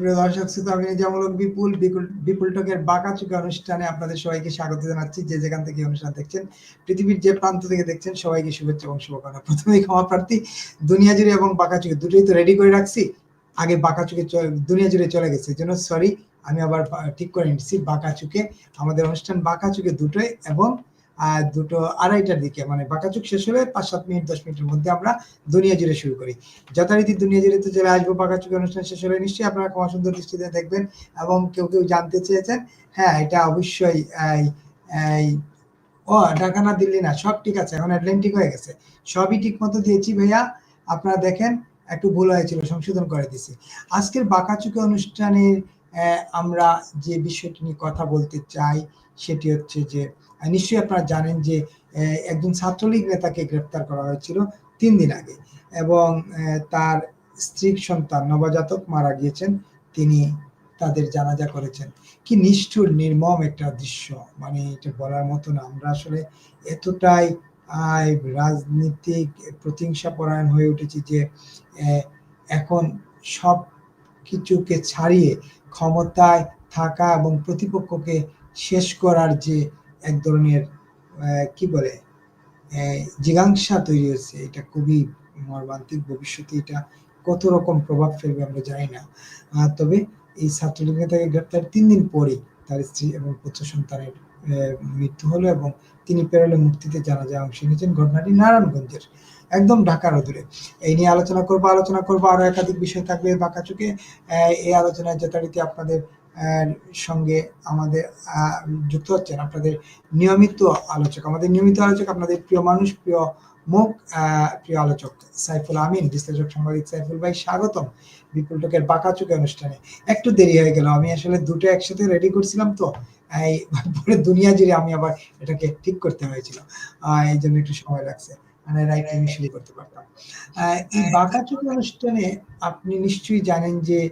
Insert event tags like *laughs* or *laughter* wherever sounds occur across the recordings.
সুপ্রিয় দর্শক শ্রোতা আমি নিজামূলক বিপুল বিপুল- টকের বাঁকা চুকে অনুষ্ঠানে আপনাদের সবাইকে স্বাগত জানাচ্ছি। যে যেখান থেকে অনুষ্ঠান দেখছেন, পৃথিবীর যে প্রান্ত থেকে দেখছেন, সবাইকে শুভেচ্ছা এবং শুভকামনা। প্রথমেই ক্ষমা প্রার্থী, দুনিয়া জুড়ে এবং বাঁকা চুকে দুটোই তো রেডি করে রাখছি। আগে বাঁকা চুকে দুনিয়া জুড়ে চলে গেছে। জন্য সরি আমি আবার ঠিক করে নিচ্ছি। বাঁকা চুকে আমাদের অনুষ্ঠান বাঁকা চুকে দুটোই এবং দুটো আড়াইটার দিকে মানে বাঁকা চুক শেষ হলে পাঁচ, সাত মিনিট, দশ মিনিটের মধ্যে আমরা দুনিয়া জুড়ে শুরু করি। যথারীতি দুনিয়া জুড়ে তো চলে আসব পাকা চুকে অনুষ্ঠান শেষ হলে নিশ্চয়ই আপনারা ক্ষমা সুন্দর দৃষ্টিতে দেখবেন এবং কেউ কেউ জানতে চেয়েছেন হ্যাঁ এটা অবশ্যই এই ও ঢাকা না দিল্লি না, সব ঠিক আছে, এখন অ্যাটলান্টিক হয়ে গেছে। সবই ঠিক মতো দিয়েছি ভাইয়া, আপনারা দেখেন, একটু ভুল হয়েছিল, সংশোধন করে দিছি আজকের বাঁকাচুকে অনুষ্ঠানের আমরা যে বিষয়টি নিয়ে কথা বলতে চাই, সেটি হচ্ছে যে নিশ্চয়ই আপনারা জানেন যে একজন ছাত্রলীগ নেতাকে গ্রেপ্তার করা হয়েছিল তিন দিন আগে এবং তার স্ত্রী সন্তান নবজাতক মারা গিয়েছেন। তিনি তাদের জানাজা করেছেন। কি নিষ্ঠুর, নির্মম একটা দৃশ্য। মানে এটা বলার মতো না। আমরা আসলে এতটাই রাজনীতিক প্রতিহিংসা পরায়ণ হয়ে উঠেছি যে এখন সব কিছুকে ছাড়িয়ে ক্ষমতায় থাকা এবং প্রতিপক্ষকে শেষ করার যে এক ধরনের কি বলে জিজ্ঞাসা তৈরি হয়েছে, এটা খুবই মর্মান্তিক, ভবিষ্যতে এটা কত রকম প্রভাব ফেলবে আমরা জানি না। তবে এই ছাত্রলীগ নেতাকে গ্রেপ্তার তিন দিন পরে তার স্ত্রী এবং পুত্র সন্তানের মৃত্যু হলো এবং তিনি পেরোলে মুক্তিতে জানা যায় অংশ নিয়েছেন ঘটনাটি নারায়ণগঞ্জের, একদম ঢাকার অদূরে। এই নিয়ে আলোচনা করব আলোচনা করব আরও একাধিক বিষয় থাকবে বাঁকাচুকে। এই আলোচনায় যথারীতি আপনাদের সঙ্গে আমাদের যুক্ত হচ্ছেন আপনাদের নিয়মিত আলোচক। আমাদের নিয়মিত আলোচক আপনাদের প্রিয় মানুষ, প্রিয় মুখ প্রিয় আলোচক সাইফুল আমিন, বিশ্লেষক সাংবাদিক সাইফুল ভাই, স্বাগতম বিপুল টোকের বাঁকা বাঁকাচুকে অনুষ্ঠানে। একটু দেরি হয়ে গেল, আমি আসলে দুটো একসাথে রেডি করছিলাম তো পরে দুনিয়া জুড়ে আমি আবার এটাকে ঠিক করতে হয়েছিল। এই জন্য একটু সময় লাগছে। মানে রাইট শুরু করতে পারতাম। এই বাঁকাচুকে অনুষ্ঠানে আপনি নিশ্চয়ই জানেন যে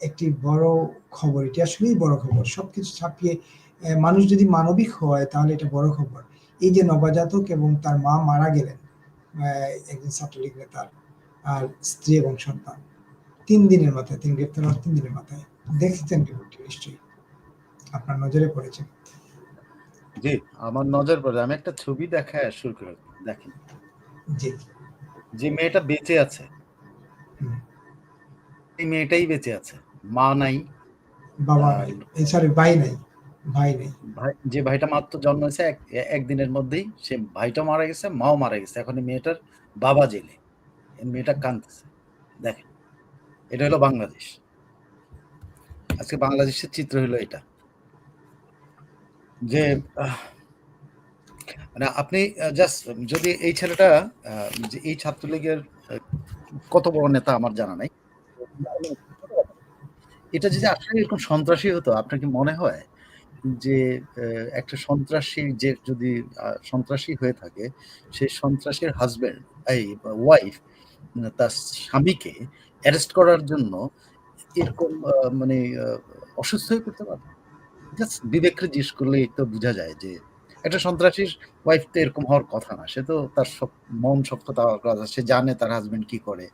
একটি বড় খবর এটি আসলেই বড় খবর। সবকিছু ছাপিয়ে মানুষ যদি মানবিক হয় তাহলে এটা বড় খবর। এই যে নবজাতক এবং তার মা মারা গেলেন আহ, একজন ছাত্রলীগ নেতার আর স্ত্রী এবং সন্তান তিন দিনের মাথায় তিনি গ্রেপ্তার হওয়ার তিন দিনের মাথায়। দেখেছেন রিপোর্টটি নিশ্চয়ই? আপনার নজরে পড়েছে? জি আমার নজর পড়ে আমি একটা ছবি দেখা শুরু করে দেখেন। জি। যে মেয়েটা বেঁচে আছে। এই মেয়েটাই বেঁচে আছে। মা নাই। বাবা নাই। সরি ভাই নাই। ভাই নেই। ভাই যে ভাইটা মাত্র জন্মেছে এক একদিনের মধ্যেই সে ভাইটা মারা গেছে মাও মারা গেছে। এখন মেয়েটার বাবা জেলে। মেয়েটা কাঁদতেছে। দেখেন এটা হলো বাংলাদেশ। আজকে বাংলাদেশের চিত্র হলো এটা। যে আহ, মানে আপনি জাস্ট যদি এই ছেলেটা যে এই ছাত্রলীগের কত বড় নেতা আমার জানা নাই। এটা যদি আসলে এরকম সন্ত্রাসী হতো আপনার কি মনে হয় যে একটা সন্ত্রাসী যে যদি সন্ত্রাসী হয়ে থাকে সেই সন্ত্রাসীর হাজবেন্ড এই ওয়াইফ তার স্বামীকে অ্যারেস্ট করার জন্য এরকম মানে অসুস্থ হয়ে পড়তে পারে জাস্ট বিবেককে জিজ্ঞেস করলেই তো বোঝা যায় যে একটা সন্ত্রাসীর ওয়াইফ তো এরকম হওয়ার কথা না। সে তো তার সব মন থাকার কথা সে জানে তার হাজবেন্ড কি করে।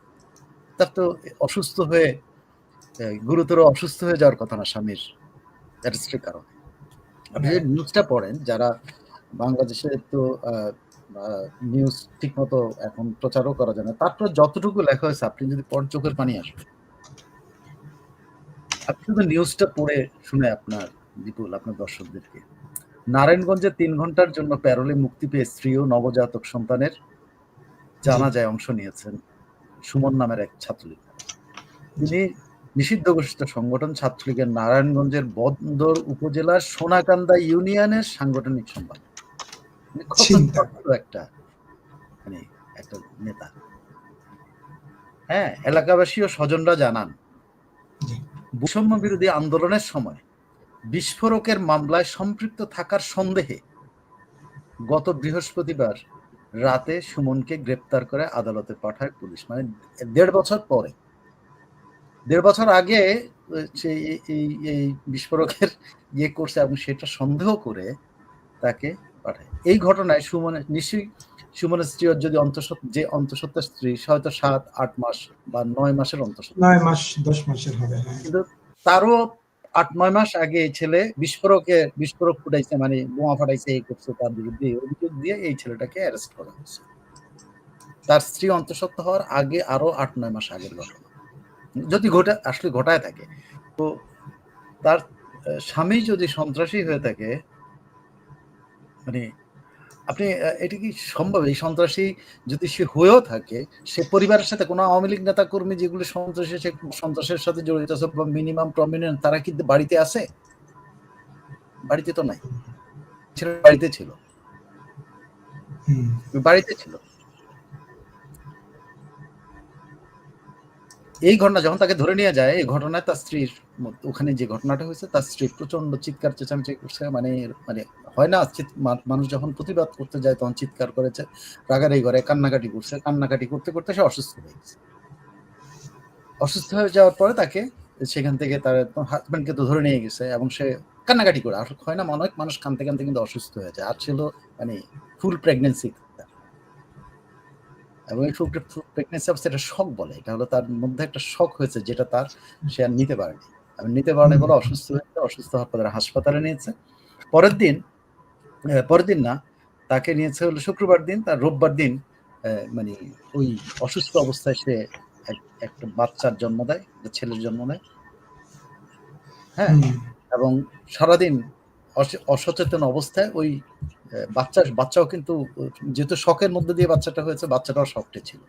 তার তো অসুস্থ হয়ে গুরুতর অসুস্থ হয়ে যাওয়ার কথা না স্বামীর অ্যারেস্টের কারণে। আপনি যে নিউজটা পড়েন যারা বাংলাদেশে তো নিউজ ঠিক মতো এখন প্রচারও করা যায় না তারপর যতটুকু লেখা হয়েছে আপনি যদি পড় চোখের পানি আসবে আপনি শুধু নিউজটা পড়ে শুনে আপনার বিপুল আপনার দর্শকদেরকে। নারায়ণগঞ্জে তিন ঘণ্টার জন্য প্যারোলে মুক্তি পেয়ে স্ত্রী ও নবজাতক সন্তানের জানাজায় অংশ নিয়েছেন সুমন নামের এক ছাত্রলীগ। তিনি নিষিদ্ধ ঘোষিত সংগঠন ছাত্রলীগের নারায়ণগঞ্জের বন্দর উপজেলার সোনাকান্দা ইউনিয়নের সাংগঠনিক সম্পাদক। মানে একটা মানে একটা নেতা। হ্যাঁ এলাকাবাসী ও স্বজনরা জানান। বৈষম্য বিরোধী আন্দোলনের সময় বিস্ফোরকের মামলায় সম্পৃক্ত থাকার সন্দেহে গত বৃহস্পতিবার রাতে সুমনকে গ্রেপ্তার করে আদালতে পাঠায় পুলিশ। মানে দেড় বছর পরে। দেড় বছর আগে সে এই- বিস্ফোরকের ইয়ে করছে এবং সেটা সন্দেহ করে তাকে পাঠায়। এই ঘটনায় সুমনের নিশ্চয়ই সুমনের স্ত্রী যদি অন্তঃসত্ত্বা যে অন্তঃসত্ত্বা স্ত্রী হয়তো সাত আট মাস বা নয় মাসের অন্তঃসত্ত্বা। নয় মাস দশ মাসের হবে হ্যাঁ। কিন্তু তারও আট, নয় মাস আগে এই ছেলে বিস্ফোরকে বিস্ফোরক ফুটাইছে মানে বোমা ফাটাইছে, এই করছে তার বিরুদ্ধে অভিযোগ দিয়ে এই ছেলেটাকে অ্যারেস্ট করা হয়েছে। তার স্ত্রী অন্তঃসত্ত্বা হওয়ার আগে আরও আট, নয় মাস আগের ঘটনা। যদি ঘটে, আসলে ঘটায় থাকে। তো তার স্বামী যদি সন্ত্রাসী হয়ে থাকে মানে আপনি এটা কি সম্ভব? এই সন্ত্রাসী যদি সে হয়েও থাকে সে পরিবারের সাথে কোনো আওয়ামী লীগ নেতা কর্মী যেগুলো সন্ত্রাসী সে সন্ত্রাসের সাথে জড়িত আছে বা মিনিমাম প্রমিনেন্ট তারা কি বাড়িতে আছে? বাড়িতে তো নাই। ছেলে বাড়িতে ছিল। বাড়িতে ছিল। এই ঘটনা যখন তাকে ধরে নিয়ে যায় এই ঘটনায় তার স্ত্রীর ওখানে যে ঘটনাটা হয়েছে তার স্ত্রী প্রচণ্ড চিৎকার চেঁচামেচি করছে মানে মানে হয় না? মানুষ যখন প্রতিবাদ করতে যায় তখন চিৎকার করেছে রাগারাগি করে কান্নাকাটি করছে। কান্নাকাটি করতে করতে সে অসুস্থ হয়ে গেছে। অসুস্থ হয়ে যাওয়ার পরে তাকে সেখান থেকে তার হাজব্যান্ডকে তো ধরে নিয়ে গেছে এবং সে কান্নাকাটি করে। হয় না অনেক মানুষ কানতে কানতে কিন্তু অসুস্থ হয়ে যায়। আর ছিল মানে ফুল প্রেগনেন্সি এবং এই প্রেগনেন্সি অবস্থা এটা শখ বলে। এটা হলো তার মধ্যে একটা শখ হয়েছে যেটা তার সে আর নিতে পারেনি। এবং নিতে পারেনি বলে অসুস্থ হয়েছে। অসুস্থ হওয়ার পরে হাসপাতালে নিয়েছে। পরের দিন পরের দিন না তাকে নিয়েছে হলো শুক্রবার দিন তার রোববার দিন মানে ওই অসুস্থ অবস্থায় সে এক- একটা বাচ্চার জন্ম দেয় একটা ছেলের জন্ম দেয় হ্যাঁ এবং সারাদিন অস- অসচেতন অবস্থায় ওই বাচ্চা বাচ্চাও কিন্তু যেহেতু শখের মধ্যে দিয়ে বাচ্চাটা হয়েছে বাচ্চাটাও শখটে ছিল।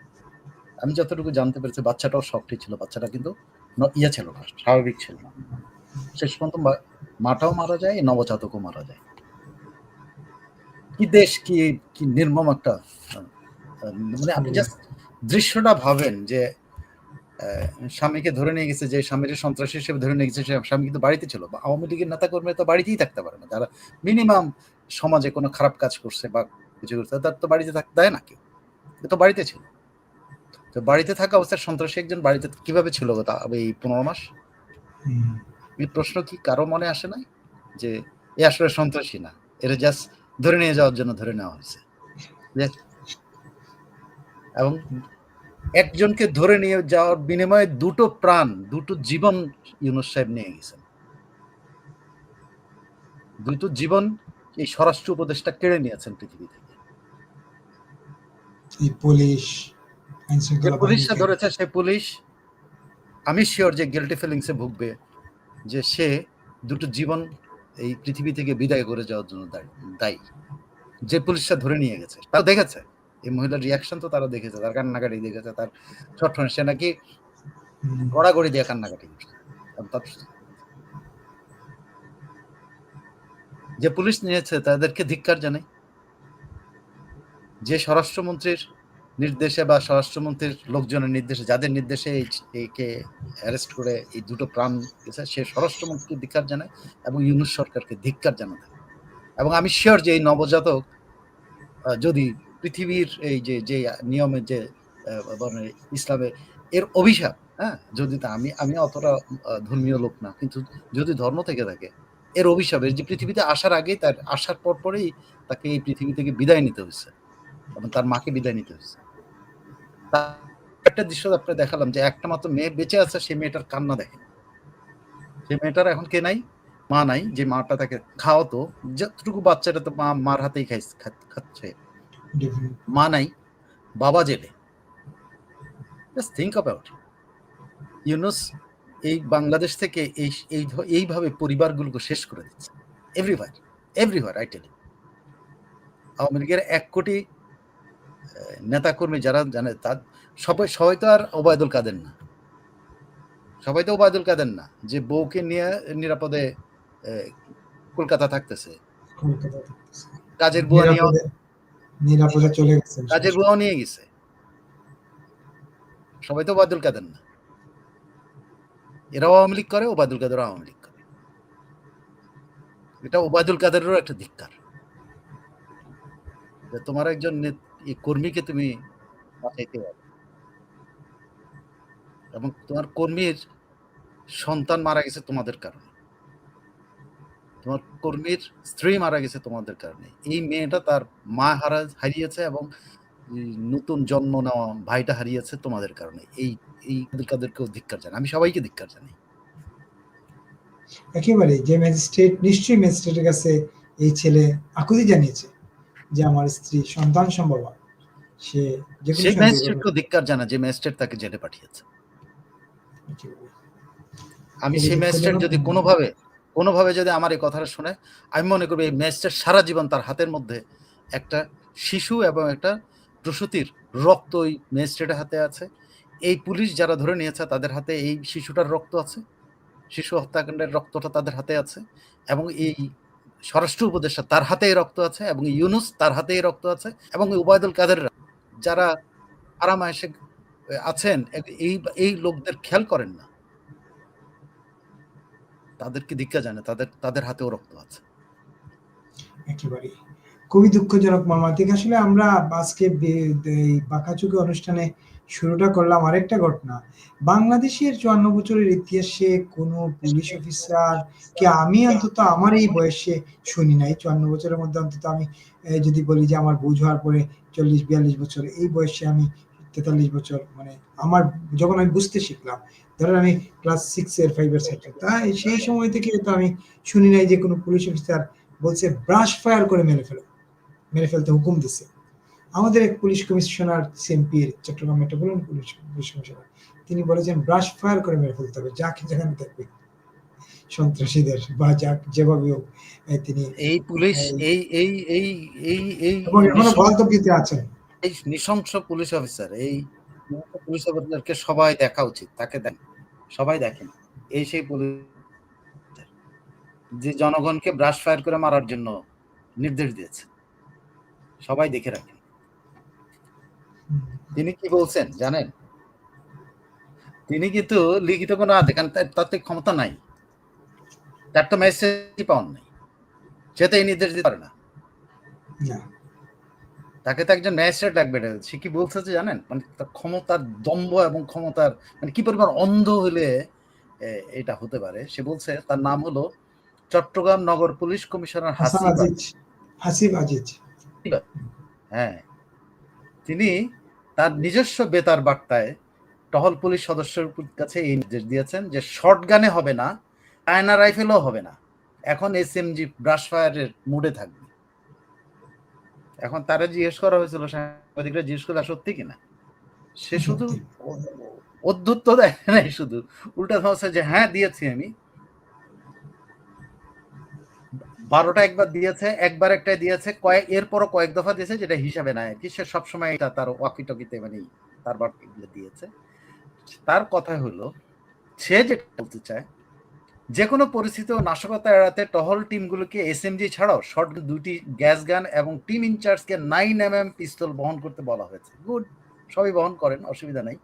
আমি যতটুকু জানতে পেরেছি বাচ্চাটাও শখটে ছিল বাচ্চাটা কিন্তু ইয়ে ছিল না স্বাভাবিক ছিল না। শেষ পর্যন্ত মাটাও মারা যায় নবজাতকও মারা যায়। কি দেশ কি কি নির্মম একটা মানে আপনি জাস্ট দৃশ্যটা ভাবেন যে স্বামীকে ধরে নিয়ে গেছে যে স্বামীর সন্ত্রাসী হিসেবে ধরে নিয়ে গেছে স্বামী কিন্তু বাড়িতে ছিল। বা আওয়ামী লীগের নেতা কর্মী তো বাড়িতেই থাকতে পারে না। তারা মিনিমাম সমাজে কোনো খারাপ কাজ করছে বা কিছু করছে তার তো বাড়িতে থাকতে দেয় না কেউ। তো বাড়িতে ছিল। তো বাড়িতে থাকা অবস্থায় সন্ত্রাসী একজন বাড়িতে কীভাবে ছিল তা এই পনেরো মাস? এই প্রশ্ন কি কারও মনে আসে নাই? যে এ আসলে সন্ত্রাসী না। এটা জাস্ট ধরে নিয়ে যাওয়ার জন্য ধরে নেওয়া হয়েছে। এবং একজনকে ধরে নিয়ে যাওয়ার বিনিময়ে দুটো প্রাণ দুটো জীবন ইউনুস সাহেব নিয়ে গেছেন। দুটো জীবন এই স্বরাষ্ট্র উপদেশটা কেড়ে নিয়েছেন পৃথিবী থেকে। পুলিশ পুলিশটা ধরেছে সে পুলিশ আমি শিওর যে গিলটি ফিলিংসে ভুগবে যে সে দুটো জীবন এই পৃথিবী থেকে বিদায় করে যাওয়ার জন্য দায়ী- যে পুলিশটা ধরে নিয়ে গেছে তারা দেখেছে। এই মহিলার রিয়াকশন তো তারা দেখেছে, তার কান্নাকাটি দেখেছে, তার ছটফট, সে নাকি গড়াগড়ি দিয়ে কান্নাকাটি যে পুলিশ নিয়েছে, তাদেরকে ধিক্কার জানাই। যে স্বরাষ্ট্রমন্ত্রীর নির্দেশে বা স্বরাষ্ট্রমন্ত্রীর লোকজনের নির্দেশে, যাদের নির্দেশে একে অ্যারেস্ট করে এই দুটো প্রাণ গেছে, সে স্বরাষ্ট্রমন্ত্রীকে ধিক্কার জানায় এবং ইউনুস সরকারকে ধিক্কার জানাতে এবং আমি শিওর যে এই নবজাতক যদি পৃথিবীর এই যে যে নিয়মে যে মানে ইসলামের এর অভিশাপ হ্যাঁ যদি তা, আমি আমি অতটা ধর্মীয় লোক না, কিন্তু যদি ধর্ম থেকে থাকে, এর অভিশাপ এর যে পৃথিবীতে আসার আগেই তার, আসার পর পরেই তাকে এই পৃথিবী থেকে বিদায় নিতে হয়েছে এবং তার মাকে বিদায় নিতে হয়েছে। একটা দৃশ্য আপনাকে দেখালাম যে একটা মাত্র মেয়ে বেঁচে আছে সেই মেয়েটার কান্না দেখে। সেই মেয়েটার এখন কে নাই? মা নাই যে মাটা তাকে খাওয়াতো। যতটুকু বাচ্চাটা তো মা মার হাতেই খাই খাচ্ছে। মা নাই বাবা জেলে। জাস্ট থিঙ্ক অ্যাবাউট ইউনুস এই বাংলাদেশ থেকে এই এই এইভাবে পরিবারগুলোকে শেষ করে দিচ্ছে। এভরিওয়ার এভরিওয়ার আই টেল আওয়ামী লীগের এক কোটি নেতা কর্মী যারা জানে তার সবাই সবাই তো আর ওবায়দুল কাদের না। সবাই তো ওবায়দুল কাদের না যে বউকে নিয়ে নিরাপদে কলকাতা থাকতেছে। কাজের বুয়া নিয়ে নিরাপদে চলে গেছেন কাজের বুয়াও নিয়ে গেছে। সবাই তো ওবায়দুল কাদের না। এরাও আওয়ামী লীগ করে ওবায়দুল কাদের আওয়ামী লীগ করে। এটা ওবায়দুল কাদেরও একটা ধিক্কার। তোমার একজন নেত- এই কর্মীকে তুমি বাঁচাইতে পারো। এবং তোমার কর্মীর সন্তান মারা গেছে তোমাদের কারণে। তোমার কর্মীর স্ত্রী মারা গেছে তোমাদের কারণে। এই মেয়েটা তার মা হারা, হারিয়েছে এবং নতুন জন্ম নেওয়া ভাইটা হারিয়েছে তোমাদের কারণে। এই এই কাদেরকেও ধিক্কার জানাই। আমি সবাইকে ধিক্কার জানাই। একেবারে যে ম্যাজিস্ট্রেট, নিশ্চয়ই ম্যাজিস্ট্রেটের কাছে এই ছেলে আকুতি জানিয়েছে। যে আমার স্ত্রী সন্তান সম্ভবা সে যে সময় ম্যাজিস্ট্রেটকে ধিক্কার জানা যে ম্যাজিস্ট্রেট তাকে জেলে পাঠিয়েছে। আমি সেই ম্যাজিস্ট্রেট যদি। কোনোভাবে কোনোভাবে যদি আমার এই কথাটা শুনে আমি মনে করব এই ম্যাজিস্ট্রেট সারা জীবন তার হাতের মধ্যে একটা শিশু এবং একটা প্রসূতির রক্ত ওই ম্যাজিস্ট্রেটের হাতে আছে। এই পুলিশ যারা ধরে নিয়েছে তাদের হাতে এই শিশুটার রক্ত আছে শিশু হত্যাকাণ্ডের রক্তটা তাদের হাতে আছে এবং এই স্বরাষ্ট্র উপদেষ্টা তার হাতে এই রক্ত আছে এবং ইউনুস তার হাতে এই রক্ত আছে এবং উবায়দুল কাদেররা যারা আরামা এসে আছেন এই এই লোকদের খেয়াল করেন না। তাদেরকে ধিক্কা জানে, তাদের তাদের হাতেও রক্ত আছে। একেবারে খুবই দুঃখজনক মর্মান্তিক আসলে আমরা আজকে বাঁকাচুকি অনুষ্ঠানে শুরুটা করলাম আরেকটা ঘটনা। বাংলাদেশের চুয়ান্ন বছরের ইতিহাসে কোনো পুলিশ অফিসার কে আমি অন্তত আমার এই বয়সে শুনি নাই। চুয়ান্ন বছরের মধ্যে অন্তত আমি যদি বলি যে আমার বুঝ হওয়ার পরে চল্লিশ, বিয়াল্লিশ বছর, এই বয়সে আমি তেতাল্লিশ বছর মানে আমার যখন আমি বুঝতে শিখলাম, ধরেন আমি ক্লাস সিক্স এর ফাইভ এর ছাত্র তাই সেই সময় থেকে তো আমি শুনি নাই যে কোনো পুলিশ অফিসার বলছে ব্রাশ ফায়ার করে মেরে ফেলো। মেরে ফেলতে হুকুম দিছে। আমাদের এক পুলিশ কমিশনার সিএমপি এর Chattogram metropolitan police police commissioner তিনি বলেছেন ব্রাশ ফায়ার করে মেরে ফেলতে হবে যাকে যেখানে থাকবে সন্ত্রাসীদের বা যাক যেভাবে হোক তিনি এই পুলিশ এই এই এই এই এই এখনও গন্তব্যতে আছেন। এই নৃশংস পুলিশ অফিসার এই পুলিশ অফিসারকে সবাই দেখা উচিত তাকে দেখ সবাই দেখেন এই সেই পুলিশ যে জনগণকে ব্রাশ ফায়ার করে মারার জন্য নির্দেশ দিয়েছে সবাই দেখে রাখেন। তিনি কি বলছেন জানেন? তিনি কিন্তু লিখিত কোনো আদেশ কারণ তার তাতে ক্ষমতা নাই। তার তো মেসেজ পাওয়ার নাই। সে তো এই নির্দেশ দিতে পারে না। তাকে তো একজন ম্যাজিস্ট্রেট লাগবে। সে কি বলছে যে জানেন? মানে তার ক্ষমতার দম্ভ এবং ক্ষমতার মানে কি পরিমাণ অন্ধ হলে এটা হতে পারে? সে বলছে তার নাম হলো চট্টগ্রাম নগর পুলিশ কমিশনার হাসিব হাসিব আজিজ। হ্যাঁ। তিনি তার নিজস্ব বেতার বার্তায় টহল পুলিশ সদস্যের কাছে এই নির্দেশ দিয়েছেন যে শর্ট গানে হবে না আয়না রাইফেলও হবে না। এখন এস এম জি ব্রাশ ফায়ারের মুডে থাকবে। এখন তারা জিজ্ঞেস করা হয়েছিল সাংবাদিকরা জিজ্ঞেস করা সত্যি কিনা? সে শুধু অধ্যত্ত দেয় নাই শুধু। উল্টা ধরছে যে হ্যাঁ দিয়েছি আমি। বারোটা একবার দিয়েছে, একবার একটা দিয়েছে কয়েক এরপরও কয়েক দফা দিয়েছে যেটা হিসাবে নাই কি। সে সবসময় এটা তার ওয়াকি টকিতে মানে তার বার্তাগুলো দিয়েছে। তার কথা হলো, সে যেটা বলতে চায় যে কোনো পরিস্থিতি ও নাশকতা এড়াতে টহল টিমগুলোকে এসএমজি ছাড়াও শর্ট দুটি গ্যাস গান এবং টিম ইনচার্জকে নাইন এম এম পিস্তল বহন করতে বলা হয়েছে। গুড। সবই বহন করেন, অসুবিধা নাই।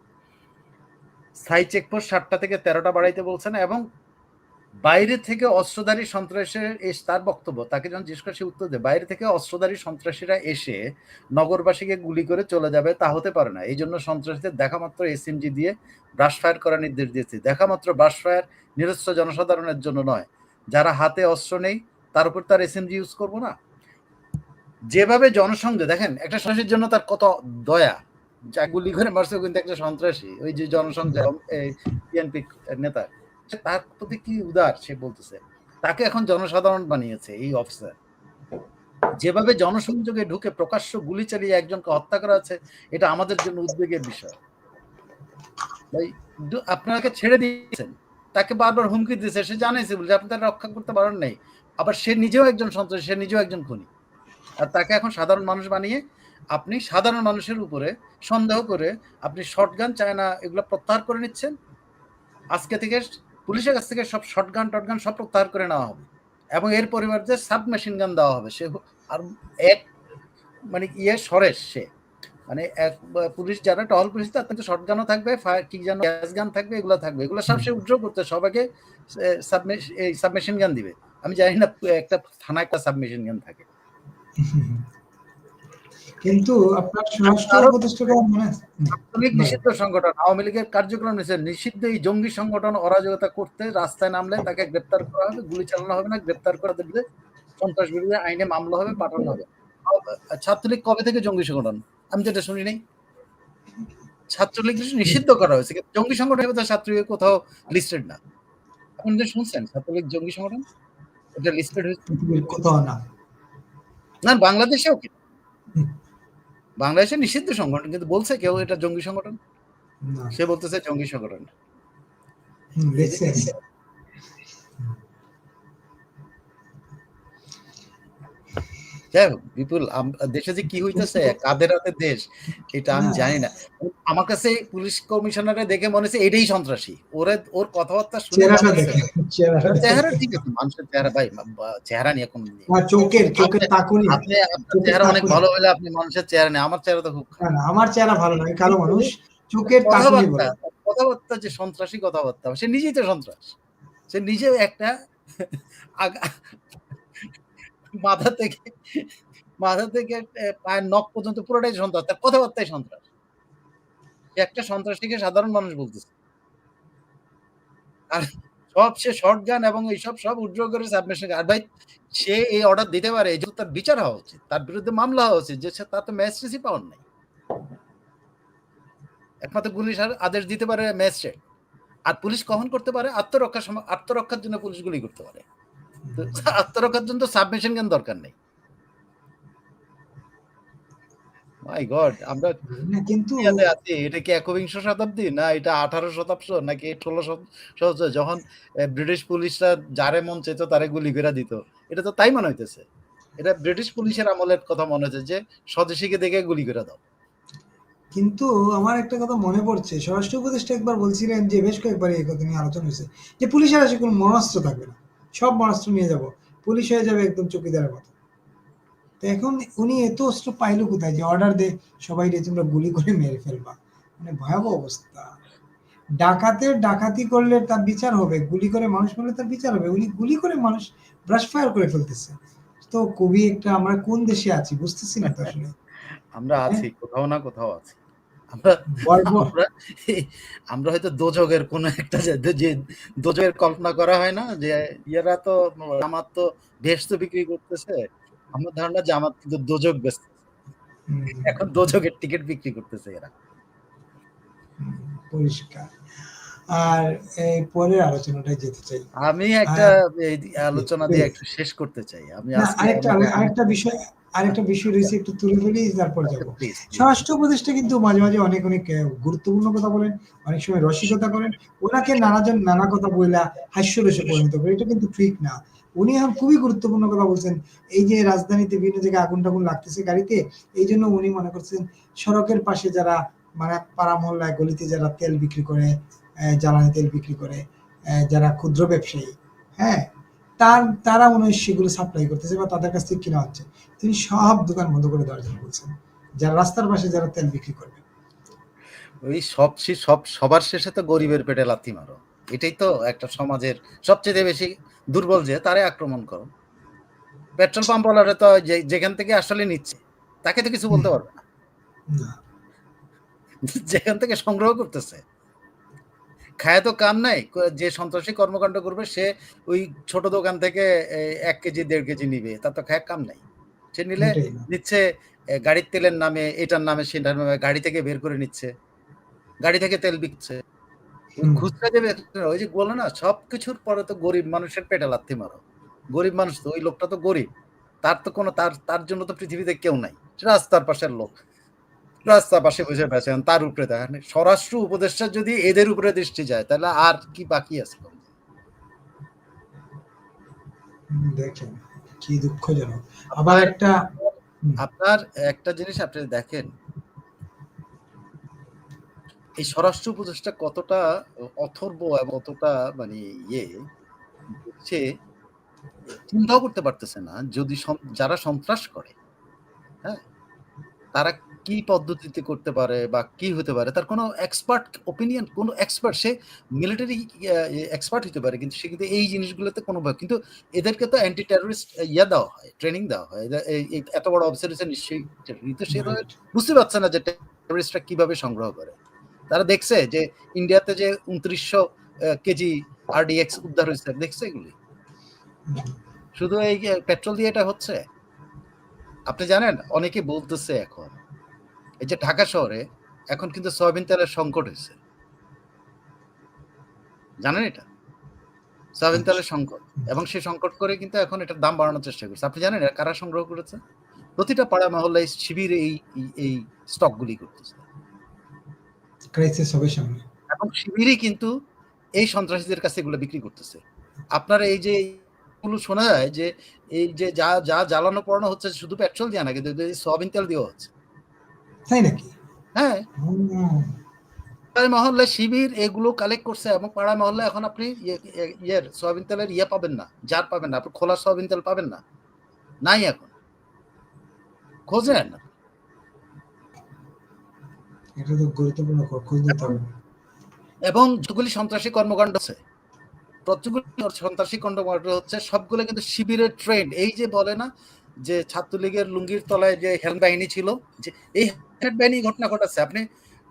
স্থায়ী চেকপোস্ট সাতটা থেকে তেরোটা বাড়াইতে বলছেন এবং বাইরে থেকে অস্ত্রধারী সন্ত্রাসের এস- তার বক্তব্য, তাকে যখন জিজ্ঞেস করে সে উত্তর দেয়। বাইরে থেকে অস্ত্রধারী সন্ত্রাসীরা এসে নগরবাসীকে গুলি করে চলে যাবে, তা হতে পারে না। এই জন্য সন্ত্রাসীদের দেখা মাত্র এসএমজি দিয়ে ব্রাশ ফায়ার করার নির্দেশ দিয়েছে। দেখা মাত্র ব্রাশ ফায়ার নিরস্ত্র জনসাধারণের জন্য নয়। যারা হাতে অস্ত্র নেই, তার উপর তার এসএমজি ইউজ করব না। যেভাবে জনসংযোগ, দেখেন, একটা সন্ত্রাসীর জন্য তার কত দয়া। যা গুলি করে মারছে কিন্তু একটা সন্ত্রাসী। ওই যে বিএনপি নেতা। তার প্রতি কি উদার, সে বলতেছে। তাকে এখন জনসাধারণ বানিয়েছে এই অফিসার। যেভাবে জনসংযোগে ঢুকে প্রকাশ্য গুলি চালিয়ে একজনকে হত্যা করা আছে এটা আমাদের জন্য উদ্বেগের বিষয়। আপনাকে ছেড়ে দিয়েছেন। তাকে বারবার হুমকি দিয়েছে। সে জানাইছে বলে আপনি তাকে রক্ষা করতে পারেন নাই। আবার সে নিজেও একজন সন্ত্রাসী, সে নিজেও একজন খুনি। আর তাকে এখন সাধারণ মানুষ বানিয়ে আপনি সাধারণ মানুষের উপরে সন্দেহ করে আপনি শর্টগান চায়না, এগুলো প্রত্যাহার করে নিচ্ছেন? আজকে থেকে পুলিশের কাছ থেকে সব শর্টগান টটগান সব প্রত্যাহার করে নেওয়া হবে। এবং এর পরিবর্তে সাব মেশিন গান দেওয়া হবে। সে আর এক মানে ইয়ে সরেশ সে। মানে এক পুলিশ যারা, টহল পুলিশ, তার কিন্তু শর্ট গানও থাকবে ফায়ার কি যেন গ্যাস গান থাকবে, এগুলো থাকবে। এগুলো সব সে উজ্জ্বল করতে সবাইকে সাবমেশন সাবমেশিন গান দিবে। আমি জানি না, একটা থানায় একটা সাবমেশিন গান থাকে। *laughs* কিন্তু আপনার আরো- উপদেষ্টাকে মনে আছে? নিষিদ্ধ সংগঠন। আওয়ামী লীগের কার্যক্রম নিষেধ। নিষিদ্ধ এই জঙ্গি সংগঠন অরাজকতা করতে রাস্তায় নামলে তাকে গ্রেপ্তার করা হবে গুলি চালানো হবে না গ্রেপ্তার করা দেবে সন্ত্রাস বিরোধী আইনে মামলা হবে পাঠানো হবে। ছাত্রলীগ কবে থেকে জঙ্গি সংগঠন? আমি যেটা শুনি নাই। ছাত্রলীগ নিষিদ্ধ করা হয়েছে জঙ্গি সংগঠন তো ছাত্রলীগ কোথাও লিস্টেড না। আপনি যে শুনছেন ছাত্রলীগ জঙ্গি সংগঠন? এটা লিস্টেড হয়েছে? কোথাও না। না বাংলাদেশেও কি? বাংলাদেশে নিষিদ্ধ সংগঠন কিন্তু বলছে কেউ এটা জঙ্গি সংগঠন? সে বলতেছে জঙ্গি সংগঠন। যাই হোক বিপুল দেশে যে কি হইতেছে কাদের হাতে দেশ এটা আমি না। জানি না। আমার কাছে পুলিশ কমিশনারে দেখে মনে হচ্ছে এটাই সন্ত্রাসী। ওরে ওর কথাবার্তা শুনে চেহারা ঠিক আছে মানুষের চেহারা ভাই চেহারা নিয়ে কোন চোখের, চোখের তাকুনি। আপনি চেহারা অনেক ভালো হলে আপনি মানুষের চেহারা নেই। আমার চেহারা তো খুব আমার চেহারা ভালো না। কালো মানুষ। চোখের তাকুনি কথাবার্তা, কথাবার্তা যে সন্ত্রাসী কথাবার্তা সে নিজেই তো সন্ত্রাস। সে নিজেও একটা মাথা থেকে মাথা থেকে পায়ের নখ পর্যন্ত পুরোটাই সন্ত্রাস। তার কথাবার্তাই সন্ত্রাস। একটা সন্ত্রাসীকে সাধারণ মানুষ বলতেছে। আর সব সে শটগান এবং এইসব সব উইথড্র করে সাবমিশন আর ভাই, সে এই অর্ডার দিতে পারে এজন্য তার বিচার হওয়া উচিত। তার বিরুদ্ধে মামলা হওয়া উচিত, যে সে, তার তো ম্যাজিস্ট্রেসি পাওয়ার নাই। একমাত্র পুলিশ আর আদেশ দিতে পারে ম্যাজিস্ট্রেট। আর পুলিশ কখন করতে পারে? আত্মরক্ষার সময়, আত্মরক্ষার জন্য পুলিশ গুলি করতে পারে। আত্মরক্ষার জন্য তো সাবমিশন দরকার নেই। মাই গড আমরা কিন্তু আছি এটা কি একবিংশ শতাব্দী না এটা 18 শতাব্দ নাকি 16 শতাব্দ যখন ব্রিটিশ পুলিশরা যারে মন চাইত তারে গুলি করে দিত। এটা তো তাই মনে হইতেছে। এটা ব্রিটিশ পুলিশের আমলের কথা মনে হচ্ছে যে স্বদেশীকে দেখে গুলি করে দাও। কিন্তু আমার একটা কথা মনে পড়ছে। স্বরাষ্ট্র উপদেষ্টা একবার বলছিলেন যে বেশ কয়েকবার এই কথা নিয়ে আলোচনা হয়েছে। যে পুলিশের আসলে কোনো মরণাস্ত্র থাকবে না। সব মরণাস্ত্র নিয়ে যাব। পুলিশ হয়ে যাবে একদম চৌকিদারের মতো। তো এখন উনি এত অস্ত্র পাইলো কোথায় যে অর্ডার দে সবাইরে তোমরা গুলি করে মেরে ফেলবা। মানে ভয়াবহ অবস্থা। ডাকাতের ডাকাতি করলে তার বিচার হবে। গুলি করে মানুষ মারলে তার বিচার হবে। উনি গুলি করে মানুষ ব্রাশ ফায়ার করে ফেলতেছে। তো কবি একটা, আমরা কোন দেশে আছি বুঝতেছি না তো আসলে। আমরা। আছি, কোথাও না কোথাও আছি। আমরা *laughs* আমরা আমরা হয়তো দোজখের কোন একটা যে যে দোজখের কল্পনা করা হয় না যে ইয়েরা তো জামাত তো ভেস্ট বিক্রি করতেছে। আমার ধারণা জামাত কিন্তু দোজখ বেচতেছে। এখন দোজখের টিকিট বিক্রি করতেছে এরা। পরিষ্কার। আর এই পরের আলোচনাটায় যেতে চাই। আমি একটা আলোচনা দিয়ে একটু শেষ করতে চাই। আমি আরেকটা আরেকটা বিষয় আরেকটা বিষয় রয়েছে একটু তুলে ধরি তারপর আচ্ছা যাব। স্বরাষ্ট্র উপদেষ্টা কিন্তু মাঝে, মাঝে অনেক, অনেক গুরুত্বপূর্ণ কথা বলেন। অনেক সময় রসিকতা করেন। ওনাকে নানাজন নানা কথা বইলা হাস্যরসে পরিণত করে। এটা কিন্তু ঠিক না। উনি এখন খুবই গুরুত্বপূর্ণ কথা বলছেন। এই যে রাজধানীতে বিভিন্ন জায়গায় আগুন-টাগুন লাগতেছে গাড়িতে, এই জন্য উনি মনে করছেন সড়কের পাশে যারা মানে পাড়া মহল্লায় গলিতে যারা তেল বিক্রি করে, জ্বালানি তেল বিক্রি করে, যারা ক্ষুদ্র ব্যবসায়ী, হ্যাঁ? তার তারা মনে হয় সেগুলো সাপ্লাই করতেছে বা তাদের কাছ থেকে কেনা হচ্ছে। তিনি সব দোকান বন্ধ করে দেওয়ার জন্য বলছেন। যারা রাস্তার পাশে যারা তেল বিক্রি করবে। ওই সব সব সবার শেষে তো গরিবের পেটে লাথি মারো। এটাই তো একটা সমাজের সবচেয়ে বেশি দুর্বল যে তারে আক্রমণ করো। পেট্রোল পাম্প ওয়ালারা তো যে যেখান থেকে আসলে নিচ্ছে তাকে তো কিছু বলতে পারবে। না। যেখান থেকে সংগ্রহ করতেছে। খায় তো কাম নাই। যে সন্ত্রাসী কর্মকাণ্ড করবে সে ওই ছোট দোকান থেকে এ ১ কেজি ১.৫ কেজি নিবে। তার তো খায় কাম নাই। সে নিলে নিচ্ছে গাড়ির তেলের নামে, এটার নামে, সেটার নামে গাড়ি থেকে বের করে নিচ্ছে। গাড়ি থেকে তেল বিকছে। খুচরা যে ওই যে বলে না সবকিছুর পরে তো গরিব মানুষের পেটে লাথি মারো। গরিব মানুষ তো ওই লোকটা তো গরিব। তার তো কোনো তার তার জন্য তো পৃথিবীতে কেউ নাই। রাস্তার পাশের লোক। রাস্তার পাশে বসে বেচেন তার উপরে দেখেন। স্বরাষ্ট্র উপদেষ্টার যদি এদের উপরে দৃষ্টি যায় তাহলে আর কি বাকি আছে? দেখেন কি দুঃখজনক। আবার একটা আপনার একটা জিনিস আপনি দেখেন এই স্বরাষ্ট্র উপদেষ্টা কতটা অথর্ব এবং কতটা মানে ইয়ে সে চিন্তাও করতে পারতেছে না যদি যারা সন্ত্রাস করে, হ্যাঁ? তারা কি পদ্ধতিতে করতে পারে বা কি হতে পারে তার কোনো এক্সপার্ট ওপিনিয়ন কোনো এক্সপার্ট সে মিলিটারি এক্সপার্ট হতে পারে কিন্তু সে কিন্তু এই জিনিসগুলোতে কোনো কিন্তু এদেরকে তো অ্যান্টি টেররিস্ট ইয়া দেওয়া হয়, ট্রেনিং দেওয়া হয়। এত বড় হইছে নিশ্চয়ই কিন্তু সে বুঝতে পারছে না যে টেররিস্টরা কীভাবে সংগ্রহ করে। তারা দেখছে যে ইন্ডিয়াতে যে ২৯০০ আ কেজি আরডিএক্স উদ্ধার হয়েছে দেখছে এগুলি? শুধু এই পেট্রোল দিয়ে এটা হচ্ছে? আপনি জানেন অনেকে বলতেছে এখন এই যে ঢাকা শহরে এখন কিন্তু সয়াবিন তেলের সংকট হইছে। জানেন এটা? সয়াবিন তেলের সংকট। এবং সেই সংকট করে কিন্তু এখন এটার দাম বাড়ানোর চেষ্টা করছে। আপনি জানেন কারা সংগ্রহ করেছে? প্রতিটা পাড়া মহল্লায় শিবির এই এই- এই স্টকগুলি করতেছে। ক্রাইসিস হবে সামনে। এবং শিবিরই কিন্তু এই সন্ত্রাসীদের কাছে এগুলো বিক্রি করতেছে। আপনারা এই যে এগুলো শোনা যায় যে এই যে যা যা জ্বালানো পড়ানো হচ্ছে শুধু পেট্রোল দিয়ে না কিন্তু সয়াবিন তেল দিয়েও হচ্ছে। তাই নাকি? হ্যাঁ। হুম, পাড়ায় মহল্লায় শিবির এগুলো কালেক্ট করছে এবং মহল্লায় এখন আপনি ইয়ে- ইয়ে- ইয়ের সয়াবিন তেলের ইয়ে পাবেন না জার পাবেন না আপনি খোলা সয়াবিন তেল পাবেন না। নাই এখন। খোঁজেন এটা তো গুরুত্বপূর্ণ খোঁজ নিতে হবে। এবং যতগুলি সন্ত্রাসী কর্মকাণ্ড আছে প্রত্যেকগুলি সন্ত্রাসী কর্মকাণ্ড হচ্ছে সবগুলো কিন্তু শিবিরের ট্রেন্ড এই যে বলে না যে ছাত্রলীগের লুঙ্গির তলায় যে হেলমেট বাহিনী ছিল যে এই হেলমেট বাহিনী ঘটনা ঘটাচ্ছে আপনি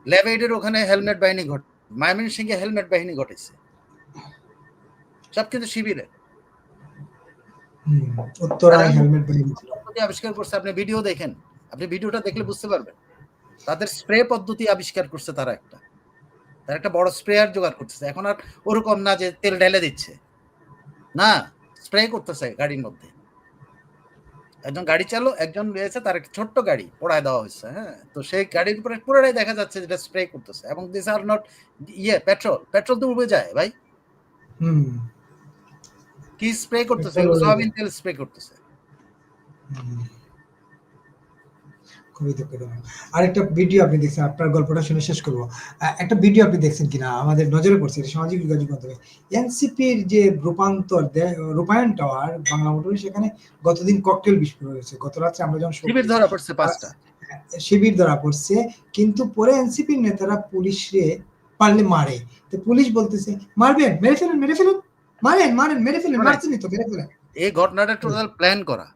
ল্যাবেডের ওখানে হেলমেট বাহিনী ঘট মায়ামিন সিংহে হেলমেট বাহিনী ঘটেছে। সব কিন্তু শিবিরে। উত্তরায় হেলমেট পদ্ধতি আবিষ্কার করছে আপনি ভিডিও দেখেন। আপনি ভিডিওটা দেখলে বুঝতে পারবেন। তাদের স্প্রে পদ্ধতি আবিষ্কার করছে তারা একটা। তারা একটা বড় স্প্রেয়ার জোগাড় করতেছে। এখন আর ওরকম না যে তেল ঢেলে দিচ্ছে। না স্প্রে করতেছে গাড়ির মধ্যে। একজন গাড়ি চালক একজন রয়েছে তার একটা ছোট্ট গাড়ি পড়ায় দেওয়া হয়েছে হ্যাঁ? তো সেই গাড়ির উপরে পুরোটাই দেখা যাচ্ছে যেটা স্প্রে করতেছে এবং দিস আর নট ইয়ে পেট্রোল পেট্রোল তো উড়ে যায় ভাই। হুম। কি স্প্রে করতেছে? সোয়াবিন তেল স্প্রে করতেছে। খুবই দুঃখজনক আরেকটা ভিডিও আপনি দেখছেন আপনার গল্পটা শুনে শেষ করব। একটা ভিডিও আপনি দেখছেন কিনা আমাদের নজরে পড়ছে এটা সামাজিক যোগাযোগ মাধ্যমে। এনসিপির যে রূপান্তর রূপায়ণ টাওয়ার বাংলা মোটরে সেখানে গতদিন ককটেল বিস্ফোরণ হয়েছে। গত রাত্রে আমরা যখন শিবির ধরা পড়ছে পাঁচটা। শিবির ধরা পড়ছে কিন্তু পরে এনসিপির নেতারা পুলিশে পারলে মারে। তো পুলিশ বলতেছে মারবেন মেরে ফেলুন মেরে ফেলুন মারেন মারেন মেরে ফেলুন Right. মারছেনই তো মেরে ফেলেন। এই ঘটনাটা টোটাল প্ল্যান করা।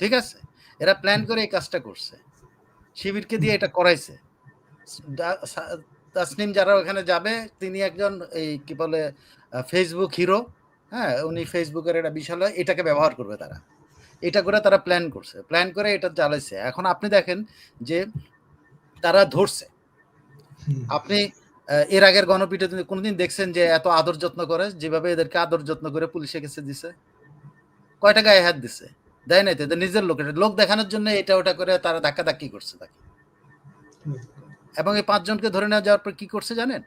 ঠিক আছে? এরা প্ল্যান করে এই কাজটা করছে। শিবিরকে দিয়ে এটা করাইছে। তাসনিম যারা ওখানে যাবে তিনি একজন এই কি বলে ফেসবুক হিরো হ্যাঁ? উনি ফেসবুকের একটা বিশাল এটাকে ব্যবহার করবে তারা। এটা করে তারা প্ল্যান করছে। প্ল্যান করে এটা চালাইছে। এখন আপনি দেখেন যে তারা ধরছে। আপনি এর আগের গণপিঠে কোনোদিন দেখছেন যে এত আদর যত্ন করে যেভাবে এদেরকে আদর যত্ন করে পুলিশের কাছে দিছে? কয়টা গায়ে হাত দিছে? দেয় নাই এদের নিজের লোক এটা লোক দেখানোর জন্য এটা ওটা করে তারা ধাক্কা ধাক্কি করছে তাকে। এবং এই পাঁচজনকে ধরে নেওয়া যাওয়ার পর কি করছে জানেন?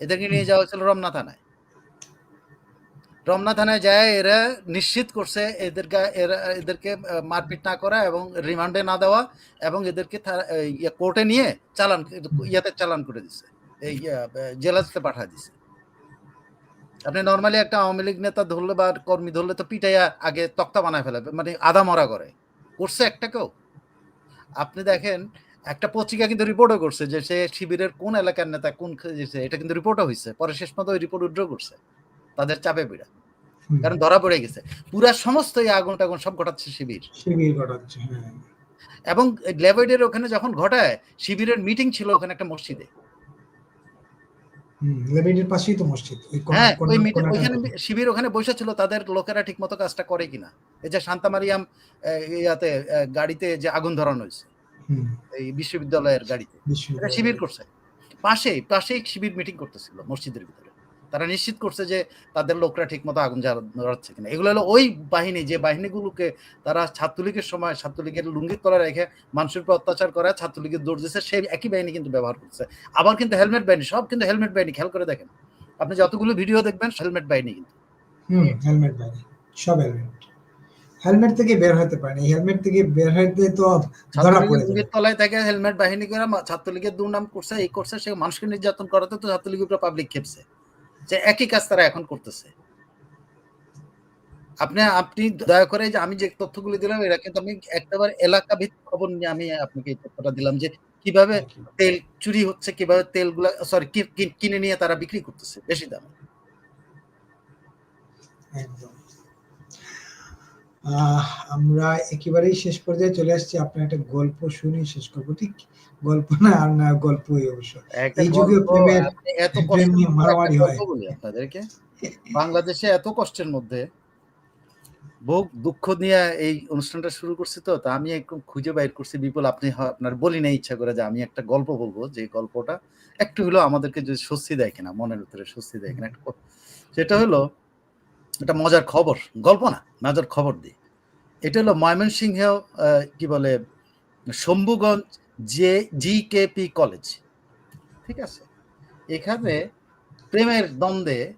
এদেরকে নিয়ে যাওয়া হয়েছিল রমনা থানায়। রমনা থানায় যায় এরা নিশ্চিত করছে এদেরকে এরা এদেরকে মারপিট না করা এবং রিমান্ডে না দেওয়া এবং এদেরকে ইয়ে, কোর্টে নিয়ে চালান ইয়াতে চালান করে দিছে এই জেলাতে পাঠিয়ে দিছে। আপনি নর্মালি একটা আওয়ামী লীগ নেতা ধরলে বা কর্মী ধরলে তো পিটাইয়া আগে তক্তা বানায় ফেলে মানে আধা মরা করে। করছে একটা কেউ। আপনি দেখেন একটা পত্রিকা কিন্তু রিপোর্টও করছে যে সে শিবিরের কোন এলাকার নেতা কোন খেয়েছে এটা কিন্তু রিপোর্টও হয়েছে পরে শেষ মতো ওই রিপোর্ট উইড্র করছে। তাদের চাপে বিড়া কারণ ধরা পড়ে গেছে। পুরা সমস্ত এই আগুন টাগুন সব ঘটাচ্ছে শিবির। শিবির ঘটাচ্ছে হ্যাঁ। এবং লেভেডের ওখানে যখন ঘটায় শিবিরের মিটিং ছিল ওখানে একটা মসজিদে। লেবেডের পাশেই তো মসজিদ হ্যাঁ ওই ওইখানে শিবির ওখানে বসে ছিল তাদের লোকেরা ঠিক মতো কাজটা করে কিনা। এই যে শান্তা মারিয়াম ইয়াতে গাড়িতে যে আগুন ধরানো হয়েছে এই বিশ্ববিদ্যালয়ের গাড়িতে শিবির করছে। পাশে পাশেই শিবির মিটিং করতেছিল মসজিদের ভিতরে। তারা নিশ্চিত করছে যে তাদের লোকরা ঠিক মতো আগুন জ্বালাচ্ছে কিনা। এগুলো হলো ওই বাহিনী যে বাহিনীগুলোকে তারা ছাত্রলীগের সময় ছাত্রলীগের লুঙ্গির তলায় রেখে মানুষের উপর অত্যাচার করে ছাত্রলীগের দৌড় দিচ্ছে সেই একই বাহিনী কিন্তু ব্যবহার করছে। আবার কিন্তু হেলমেট বাহিনী সব কিন্তু হেলমেট বাহিনী খেয়াল করে দেখেন। আপনি যতগুলো ভিডিও দেখবেন হেলমেট বাহিনী কিন্তু। হুম হেলমেট বাইরে সব হেলমেট। হেলমেট থেকে বের হতে পারে হেলমেট থেকে বের হতে তো ধরা ছাত্রলীগের পড়ে তলায় থেকে হেলমেট বাহিনী করে ছাত্রলীগের দুর্নাম করছে এই করছে সে মানুষকে নির্যাতন করাতে তো ছাত্রলীগের পাবলিক খেপছে যে একই কাজ তারা এখন করতেছে। আপনি আপনি দয়া করে যে আমি যে তথ্যগুলি দিলাম এরা কিন্তু আমি একটাবার এলাকা ভিত্তিক খবর নিয়ে আমি আপনাকে এই তথ্যটা দিলাম যে কীভাবে তেল চুরি হচ্ছে কীভাবে তেলগুলা সরি কিনে নিয়ে তারা বিক্রি করতেছে বেশি দামে। একদম। আমরা একেবারেই শেষ পর্যায়ে চলে আসছি। আপনার একটা গল্প শুনি শেষ করব। ঠিক? গল্প না আর না গল্পই অবশ্য। এই যুগে প্রেমের- এত প্রেম নিয়ে মারামারি হয়। আপনাদেরকে। বাংলাদেশে এত কষ্টের মধ্যে ভোগ দুঃখ নিয়ে এই অনুষ্ঠানটা শুরু করছি তো তা আমি একটু খুঁজে বাইর করছি। বিপুল আপনি আপনার বলি না ইচ্ছা করে যে আমি একটা গল্প বলব। যে গল্পটা একটু হলো আমাদেরকে যদি স্বস্তি দেয় কিনা মনের ভিতরে স্বস্তি দেয় কিনা সেটা হলো এটা মজার খবর। গল্প না মজার খবর দিই। এটা হলো ময়মনসিংহ কি বলে Shambhuganj J G K P college ঠিক আছে? এখানে প্রেমের দ্বন্দ্বে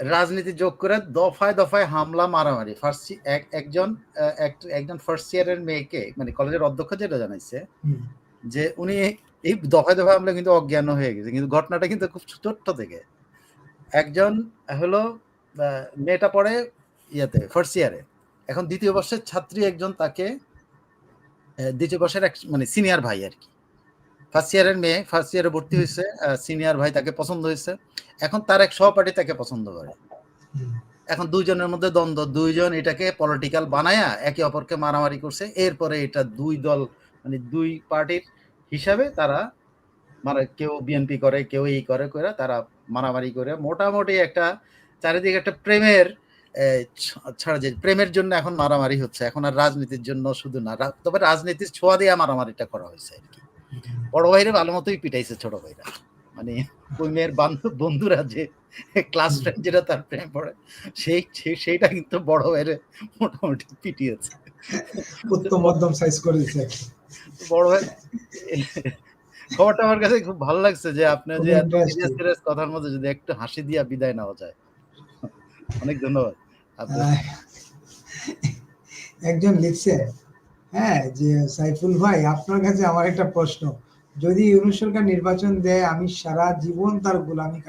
রাজনীতি যোগ করে দফায় দফায় হামলা মারামারি। ফার্স্ট এক একজন এক- একজন ফার্স্ট ইয়ারের মেয়েকে মানে কলেজের অধ্যক্ষ যেটা জানাইছে যে উনি এই দফায় দফায় হামলা কিন্তু অজ্ঞান হয়ে গেছে। কিন্তু ঘটনাটা কিন্তু খুব ছোট্ট থেকে। একজন হলো মেয়েটা পড়ে ইয়াতে ফার্স্ট ইয়ারে এখন দ্বিতীয় বর্ষের ছাত্রী একজন তাকে দ্বিতীয় বর্ষের এক মানে সিনিয়র ভাই আর কি। ফার্স্ট ইয়ারের মেয়ে ফার্স্ট ইয়ারে ভর্তি হয়েছে সিনিয়র ভাই তাকে পছন্দ হয়েছে। এখন তার এক সহপাঠী তাকে পছন্দ করে। এখন দুইজনের মধ্যে দ্বন্দ্ব, দুইজন এটাকে পলিটিক্যাল বানায়া একে অপরকে মারামারি করছে। এরপরে এটা দুই দল মানে দুই পার্টির হিসাবে তারা মানে কেউ বিএনপি করে, কেউ এই করে করে তারা মারামারি করে। মোটামুটি একটা, চারিদিকে একটা প্রেমের ছাড়া যে প্রেমের জন্য এখন মারামারি হচ্ছে এখন আর রাজনীতির জন্য শুধু না তবে রাজনীতির ছোঁয়া দিয়ে মারামারিটা করা হয়েছে আর কি। বড় ভাইরা ভালো মতোই পিটাইছে ছোট ভাইরা। মানে ওই মেয়ের বান্ধব বন্ধুরা যে ক্লাস ফ্রেন্ড যেটা তার প্রেম পড়ে সেই সেই- সেইটা কিন্তু বড় ভাইরে মোটামুটি পিটিয়েছে। উত্তম মধ্যম সাইজ বড় ভাই খবরটা আমার কাছে খুব ভালো লাগছে যে আপনি যে খুবই এত সিরিয়াস সিরিয়াস কথার মধ্যে যদি একটু হাসি দিয়া বিদায় নেওয়া যায়। অনেক ধন্যবাদ। একজন লিখছে হ্যাঁ যে সাইফুল ভাই, আপনার কাছে আমার একটা প্রশ্ন। যদি ইউনুস সরকার নির্বাচন দেয়, আমি সারা জীবন তার গোলামি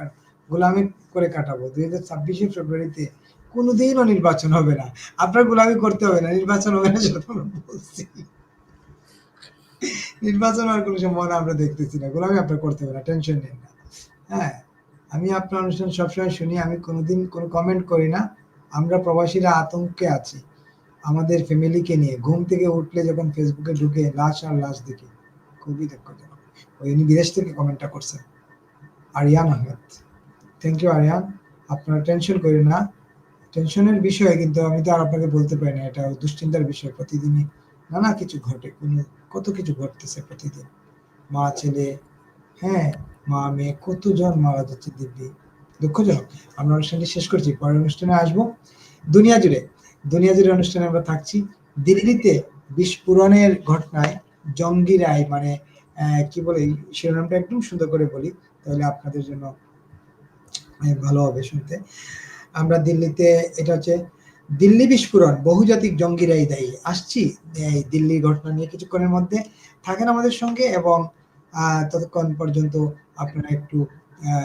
গোলামি করে কাটাবো। দুই হাজার ছাব্বিশে ফেব্রুয়ারিতে কোনোদিনও নির্বাচন হবে না। আপনার গোলামি করতে হবে না, নির্বাচন হবে না আমরা বলছি। নির্বাচন আর কোনো সম্ভাবনা আমরা দেখতেছি না। গোলামি আপনার করতে হবে না, টেনশন নেন না। হ্যাঁ আমি আপনার অনুষ্ঠান সবসময় শুনি, আমি কোনোদিন কোনো কমেন্ট করি না। আমরা প্রবাসীরা আতঙ্কে আছি। আমাদের ফ্যামিলিকে নিয়ে। ঘুম থেকে উঠলে যখন ফেসবুকে ঢুকে লাশ আর লাশ দেখি। খুবই দুঃখজনক। ওই উনি বিদেশ থেকে কমেন্টটা করছেন। Ariyan Ahmed. Thank you Ariyan. আপনারা টেনশন করেন না। টেনশনের বিষয় কিন্তু আমি তো আর আপনাকে বলতে পারি না। এটা দুশ্চিন্তার বিষয়। প্রতিদিনই নানা কিছু ঘটে। কোনো, কত কিছু ঘটতেছে প্রতিদিন। মা, ছেলে হ্যাঁ মা, মেয়ে, কতজন মারা যাচ্ছে দিব্যি। দুঃখজনক আমরা অনুষ্ঠানটি শেষ করছি, পরের অনুষ্ঠানে আসব। দুনিয়া জুড়ে দুনিয়া জুড়ে অনুষ্ঠানে আমরা থাকছি। দিল্লিতে বিস্ফোরণের ঘটনায় জঙ্গি রায় মানে কি বলে, শিরোনামটা একদম সুন্দর করে বলি, তাহলে আপনাদের জন্য ভালো হবে শুনতে। আমরা দিল্লিতে, এটা হচ্ছে দিল্লি বিস্ফোরণ, বহুজাতিক জঙ্গিরাই দায়ী। আসছি, এই দিল্লি ঘটনা নিয়ে কিছুক্ষণের মধ্যে। থাকেন আমাদের সঙ্গে এবং ততক্ষণ পর্যন্ত আপনারা একটু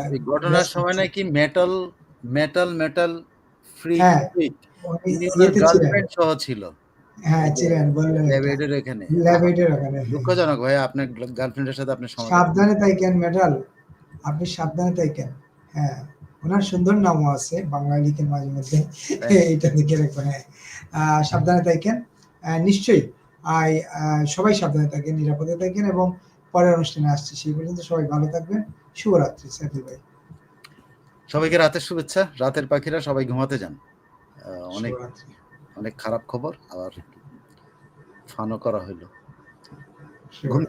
এই ঘটনার সময় নাকি মেটাল মেটাল মেটাল ফ্রি হ্যাঁ, গার্লফ্রেন্ড সহ ছিল। হ্যাঁ ছিলেন বললেন ল্যাবেডের এখানে। ল্যাবেটের ওখানে। দুঃখজনক ভাই আপনার গার্লফ্রেন্ডের সাথে আপনি সময় সাবধানে তাইকেন মেটাল আপনি সাবধানে তাইকেন হ্যাঁ ওনার সুন্দর নামও আছে বাংলায় লিখেন মাঝে মধ্যে। এইটা দিকে রাখবেন হ্যাঁ। আহ, সাবধানে থাকেন নিশ্চয়ই। আই সবাই সাবধানে থাকেন নিরাপদে থাকেন এবং পরের অনুষ্ঠানে আসছে। সেই পর্যন্ত সবাই ভালো থাকবেন। শুভরাত্রি সাইফুল ভাই। সবাইকে রাতের শুভেচ্ছা রাতের পাখিরা সবাই ঘুমাতে যান। আহ, অনেক অনেক খারাপ খবর আবার ফানও করা হইল। ঘুম